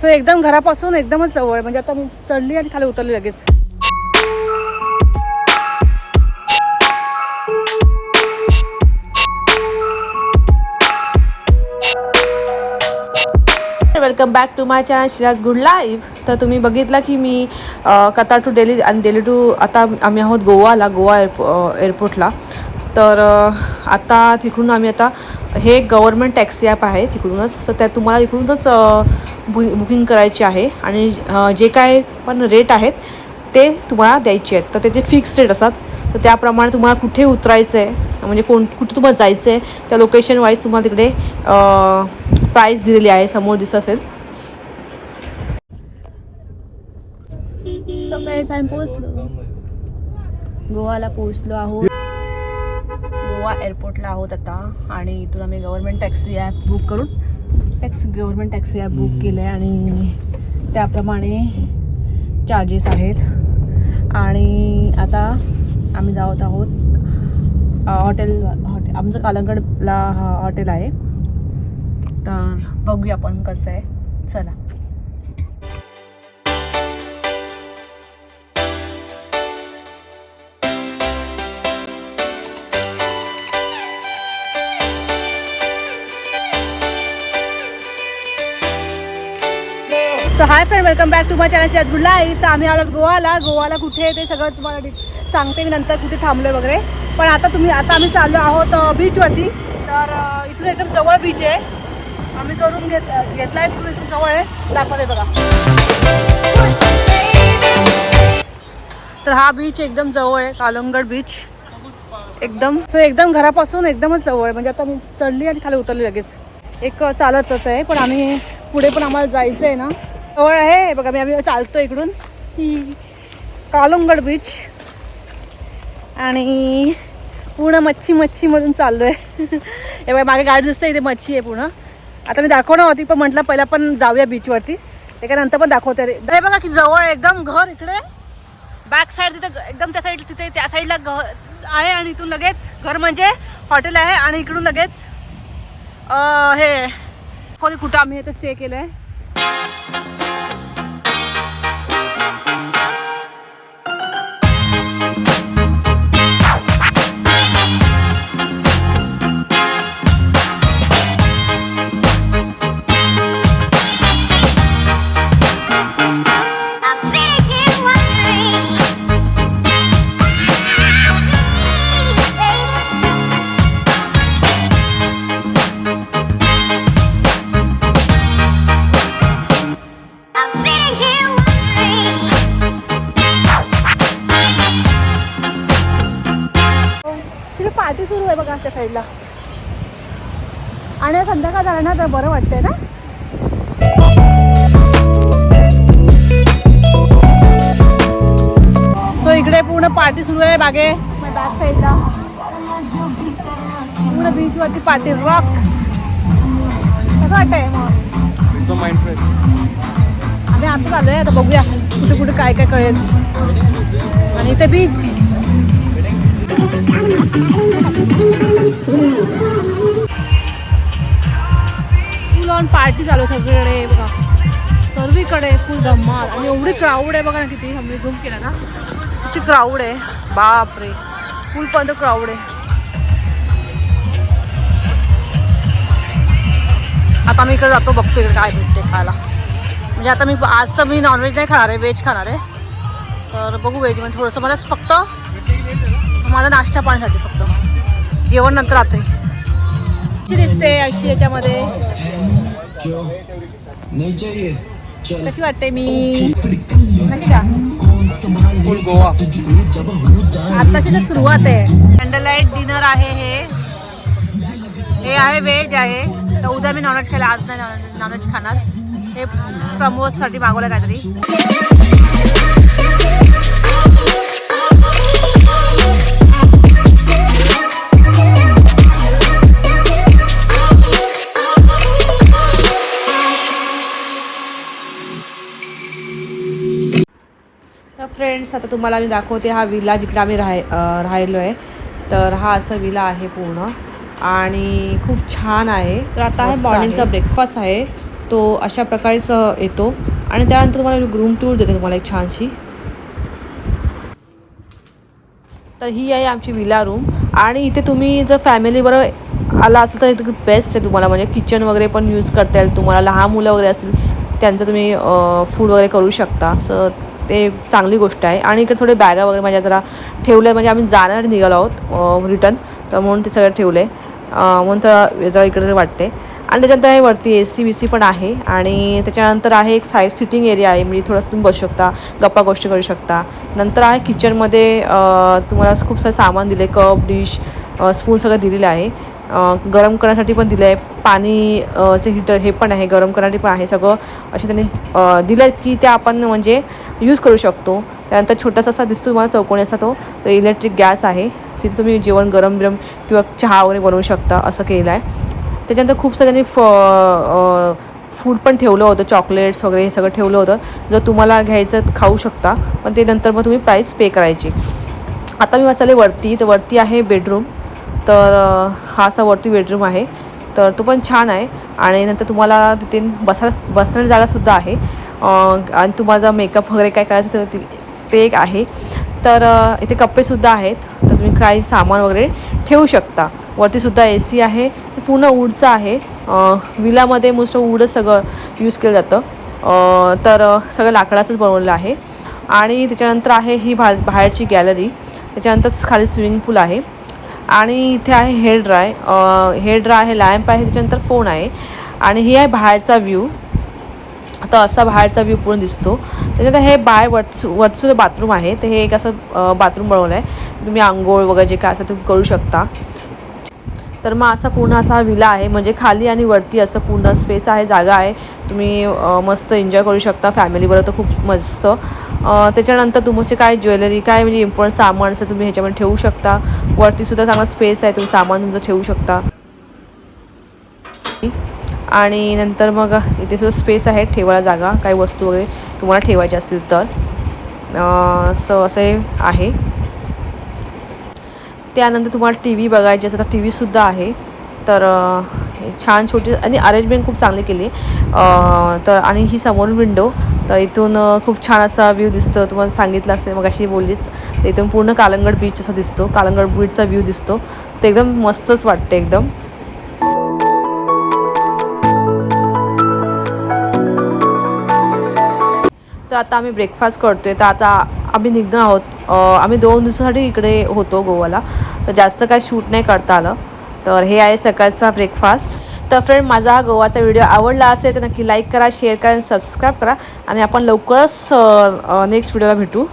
So एकदम घरापासून एकदमच जवळ म्हणजे आता मी चढली आणि खाली उतरली लगेच. Welcome back to my channel Shiraj good live तर तुम्ही बघितला की मी कतार टू डेली आणि डेली टू आता आम्ही आहोत गोवाला गोवा एअरपो एअरपोर्टला तर आता तिकडून आम्ही आता हे गव्हर्मेंट टॅक्सी ॲप आहे तिकडूनच. तर त्या तुम्हाला इकडूनच बु बुकिंग करायची आहे. आणि जे काय पण रेट आहेत ते तुम्हाला द्यायचे आहेत. तर त्याचे फिक्स रेट असतात. तर त्याप्रमाणे तुम्हाला कुठे उतरायचं आहे म्हणजे कोण कुठे तुम्हाला जायचं आहे त्या लोकेशन वाईज तुम्हाला तिकडे प्राईस दिलेली आहे. समोर दिसत असेल. पोहोचलो. गोवाला पोहोचलो आहोत. गोवा एअरपोर्टला आहोत आता आणि इथून आम्ही गव्हर्मेंट टॅक्सी ॲप बुक करून taxi government taxi app book केलं आहे आणि त्याप्रमाणे चार्जेस आहेत. आणि आता आम्ही जात आहोत हॉटेल हॉटेल आमचं कालंगडला हा हॉटेल आहे. तर बघूया आपण कसं आहे. चला. Hi friend welcome back to my channel Shiraj good live तर आम्ही आलो गोवाला. गोवाला कुठे आहे ते सगळं तुम्हाला सांगते मी नंतर कुठे थांबलो वगैरे. पण आता तुम्ही आता आम्ही चाललो आहोत बीचवरती तर इथून एकदम जवळ बीच आहे. आम्ही जोडून घेत घेतला आहे तिकडून इथून जवळ आहे. दाखवते बघा. तर हा बीच एकदम जवळ आहे कालंगड बीच एकदम सो एकदम घरापासून एकदमच जवळ आहे. म्हणजे आता मी चढली आणि खाली उतरली लगेच. एक चालतच आहे. पण आम्ही पुढे पण आम्हाला जायचं आहे ना. जवळ आहे. हे बघा मी आम्ही चालतो इकडून. ती कालंगड बीच आणि पूर्ण मच्छी मच्छीमधून चाललो आहे हे बघा मागे गाडी दिसतं इथे मच्छी आहे पूर्ण. आता मी दाखवणार होती पण म्हटलं पहिला पण जाऊया बीचवरती त्याच्यानंतर पण दाखवते. रे हे बघा की जवळ एकदम घर इकडे. बॅक साईड तिथं एकदम त्या साईड तिथे त्या साईडला घर आहे आणि इथून लगेच घर म्हणजे हॉटेल आहे आणि इकडून लगेच हे कोणी कुठं आम्ही इथं स्टे केलं आहे बघा त्या साईडला. आणि संध्याकाळ झालं ना तर बरं वाटतंय ना? सो इकडे पूर्ण पार्टी सुरू आहे बागे. बॅक साईडला पूर्ण बीच वरती पार्टी रॉक कसं वाटतंय? मग आम्ही आता आलोय आता बघूया कुठे कुठे काय काय कळेल. आणि इथे बीच फुल ऑन पार्टी चालू आहे सगळीकडे बघा. सर्वीकडे फुल धम्माल आणि एवढी क्राऊड आहे बघा ना किती. आम्ही झूम केला ना. किती क्राऊड आहे. बापरे. फुल पण क्राऊड आहे. आता मी इकडे जातो बघतो इकडे काय भेटते खायला. म्हणजे आता मी आज तर मी नॉनव्हेज नाही खाणार आहे व्हेज खाणार आहे. तर बघू व्हेजमध्ये थोडंसं मला फक्त माझा नाश्ता पाण्यासाठी फक्त. जेवण नंतर रात्री. कशी दिसते अशी याच्यामध्ये? कशी वाटते मी? गोवा. आताशी तर सुरुवात आहे. कॅन्डल लाइट डिनर आहे हे. हे आहे व्हेज आहे. तर उद्या मी नॉनव्हेज खायला आज नाही नॉनव्हेज खाणार. हे प्रमोदसाठी मागवलं काहीतरी. फ्रेंड्स आता तुम्हाला मी दाखवते हा विला जिकडे आम्ही राहाय राहिलो आहे तर हा असा विला आहे पूर्ण. आणि खूप छान आहे. तर आता आहे मॉर्निंगचा. ब्रेकफास्ट आहे. तो अशा प्रकारेच येतो. आणि त्यानंतर तुम्हाला ग्रूम टूर देते तुम्हाला एक छानशी. तर ही आहे आमची विला रूम आणि इथे तुम्ही जर फॅमिलीबरोबर आला असेल तर इथे बेस्ट आहे तुम्हाला. म्हणजे किचन वगैरे पण यूज करता येईल. तुम्हाला लहान मुलं वगैरे असतील त्यांचं तुम्ही फूड वगैरे करू शकता. सो ते चांगली गोष्ट आहे. आणि इकडे थोडे बॅगा वगैरे माझ्या जरा ठेवल्या म्हणजे आम्ही जाणार निघालो आहोत रिटर्न तर म्हणून ते सगळं ठेवलं. आहे म्हणून तर जरा इकडे वाटते. आणि त्याच्यानंतर आहे वरती ए सी बी सी पण आहे. आणि त्याच्यानंतर आहे एक साईड सिटिंग एरिया आहे. म्हणजे थोडंसं तुम्ही बसू शकता गप्पा गोष्टी करू शकता. नंतर आहे किचनमध्ये तुम्हाला खूप सारं सामान दिले कप डिश स्पून सगळं दिलेलं आहे. गरम करण्यासाठी पण दिलं आहे पाणीचे हीटर हिटर हे पण आहे गरम करण्यासाठी पण आहे सगळं. असे त्यांनी दिलं आहे की ते आपण म्हणजे यूज करू शकतो. त्यानंतर छोटासा असा दिसतो तुम्हाला चौकोनी असा तो. तो इलेक्ट्रिक गॅस आहे. तिथे तुम्ही जेवण गरम बिरम किंवा चहा वगैरे बनवू शकता असं केलं आहे त्याच्यानंतर खूप सारं त्यांनी फ फूड पण ठेवलं होतं. चॉकलेट्स वगैरे हे सगळं ठेवलं होतं. जर तुम्हाला घ्यायचं खाऊ शकता. पण ते नंतर मग तुम्ही प्राईस पे करायची. आता मी वाचले वरती तर वरती आहे बेडरूम तर हा असा वरती बेडरूम आहे. तर तो पण छान आहे. आणि नंतर तुम्हाला तिथे बसायला बसण्याची जागासुद्धा आहे. आणि तुम्हाला मेकअप वगैरे काय करायचं तर ते एक आहे. तर इथे कप्पेसुद्धा आहेत. तर तुम्ही काही सामान वगैरे ठेवू शकता. वरतीसुद्धा ए सी आहे. पूर्ण वूडचं आहे. विलामध्ये मोस्ट वूडच सगळं यूज केलं जातं. तर सगळं लाकडाचंच बनवलेलं आहे. आणि त्याच्यानंतर आहे ही भा बाहेरची गॅलरी त्याच्यानंतर खाली स्विमिंग पूल आहे. आणि इथे आहे हेअर ड्राय हेअर ड्राय आहे लॅम्प आहे त्याच्यानंतर फोन आहे. आणि ही आहे बाहेरचा व्ह्यू तर असा बाहेरचा व्ह्यू पूर्ण दिसतो. त्याच्यात हे बाय वरच वरचं बाथरूम आहे तर हे एक असं बाथरूम बनवलं आहे तुम्ही आंघोळ वगैरे जे काय असं तुम्ही करू शकता. तर मग असा पूर्ण असा हा विला आहे. म्हणजे खाली आणि वरती असं पूर्ण स्पेस आहे जागा आहे. तुम्ही मस्त एन्जॉय करू शकता फॅमिलीबरोबर तर खूप मस्त. त्याच्यानंतर तुमचे काय ज्वेलरी काय म्हणजे इम्पॉर्टंट सामान असं तुम्ही ह्याच्यामध्ये ठेवू शकता. वरतीसुद्धा चांगला स्पेस आहे तुम्ही सामान तुमचं ठेवू शकता. आणि नंतर मग इथे सुद्धा स्पेस आहे ठेवायला जागा काही वस्तू वगैरे तुम्हाला ठेवायच्या असतील तर. सो असे आहे. त्यानंतर तुम्हाला टी व्ही बघायची असेल तर टी व्हीसुद्धा आहे. तर हे छान छोटी आणि अरेंजमेंट खूप चांगली केली. तर आणि ही समोर विंडो तर इथून खूप छान असा व्ह्यू दिसतो. तुम्हाला सांगितलं असेल मग अशी बोललीच. तर इथून पूर्ण कालंगड बीच असा दिसतो. कालंगड बीचचा व्ह्यू दिसतो. तर एकदम मस्तच वाटते एकदम. तर आता आम्ही ब्रेकफास्ट करतोय. तर आता आम्ही निघणार आहोत. आम्ही दोन दिवसासाठी इकडे होतो गोवाला. तर जास्त काय शूट नाही करता आलं. तर हे आहे सकाळचा ब्रेकफास्ट तर फ्रेंड माझा हा गोवाचा व्हिडिओ आवडला असेल तर नक्की लाईक करा शेअर करा आणि सबस्क्राईब करा. आणि आपण लवकरच नेक्स्ट व्हिडिओला भेटू.